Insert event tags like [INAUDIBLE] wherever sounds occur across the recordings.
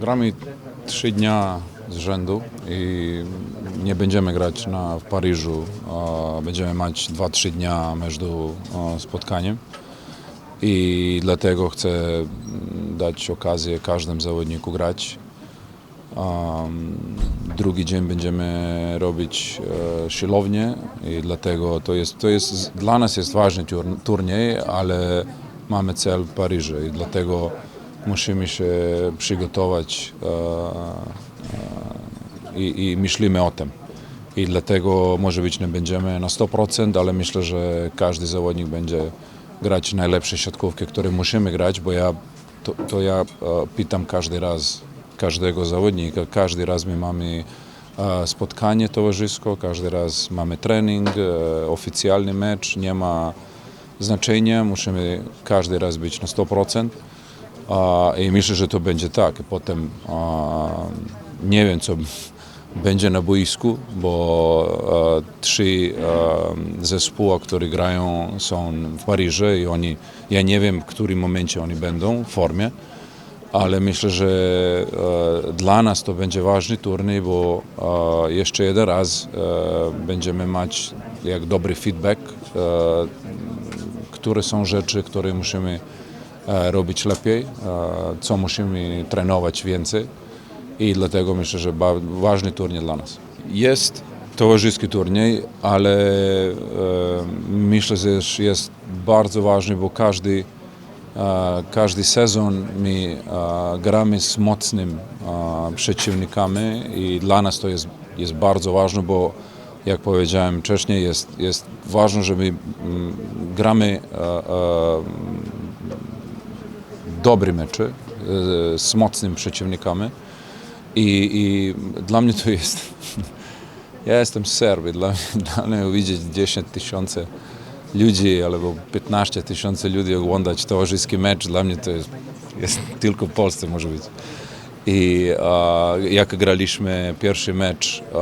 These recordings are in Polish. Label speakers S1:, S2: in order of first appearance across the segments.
S1: Gramy trzy dnia z rzędu i nie będziemy grać na, w Paryżu. Będziemy mieć 2-3 dnia między spotkaniem i dlatego chcę dać okazję każdemu zawodniku grać. Drugi dzień będziemy robić e, siłownię i dlatego to jest, to jest dla nas jest ważny tur- turniej, ale mamy cel w Paryżu i dlatego musimy się przygotować e, e, i, i myślimy o tym. I dlatego może być nie będziemy na 100%, ale myślę, że każdy zawodnik będzie grać najlepsze siatkówki, które musimy grać, bo ja to, to ja e, pytam każdy raz każdego zawodnika, każdy raz my mamy spotkanie towarzysko, każdy raz mamy trening, oficjalny mecz, nie ma znaczenia, musimy każdy raz być na 100%. I myślę, że to będzie tak. Potem nie wiem, co będzie na boisku, bo e, trzy e, zespoły, które grają, są w Paryżu i oni, ja nie wiem, w którym momencie oni będą w formie, ale myślę, że e, dla nas to będzie ważny turniej, bo jeszcze jeden raz będziemy mieć jak dobry feedback, które są rzeczy, które musimy robić lepiej, e, co musimy trenować więcej i dlatego myślę, że ważny turniej dla nas. Jest towarzyski turniej, ale e, myślę, że jest- bardzo ważny, bo każdy, e, każdy sezon my e, gramy z mocnym e, przeciwnikami i dla nas to jest, jest bardzo ważne, bo jak powiedziałem wcześniej, jest, jest ważne, żeby mm, gramy e, e, dobre mecze z mocnymi przeciwnikami i, i dla mnie to jest [LAUGHS] ja jestem z Serbii, dla, [LAUGHS] dla mnie widzieć 10 tysięcy ludzi albo 15 tysięcy ludzi oglądać towarzyski mecz, dla mnie to jest, jest tylko w Polsce może być. I e, jak graliśmy pierwszy mecz e,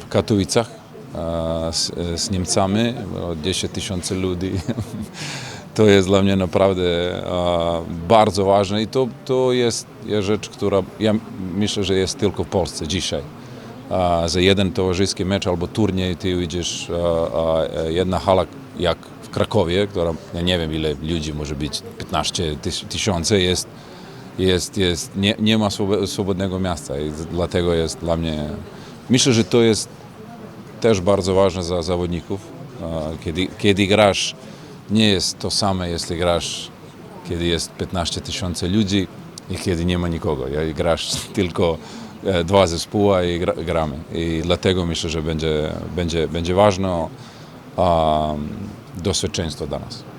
S1: w Katowicach e, z, z Niemcami, było 10 tysięcy ludzi, [LAUGHS] to jest dla mnie naprawdę bardzo ważne i to, to jest, rzecz, która ja myślę, że jest tylko w Polsce dzisiaj. Za jeden towarzyski mecz albo turniej ty idziesz, e, jedna hala jak w Krakowie, która, ja nie wiem ile ludzi może być, 15 tys- tysięcy jest, jest, jest nie, nie ma swobo- swobodnego miasta i dlatego jest dla mnie, myślę, że to jest też bardzo ważne za zawodników. Kiedy, kiedy grasz, nie jest to samo, jeśli grasz, kiedy jest 15 tysięcy ludzi i kiedy nie ma nikogo. Ja grasz [LAUGHS] tylko e, dwa zespoły i gra, gramy. I dlatego myślę, że będzie, będzie, będzie ważne a, doświadczeństwo dla nas.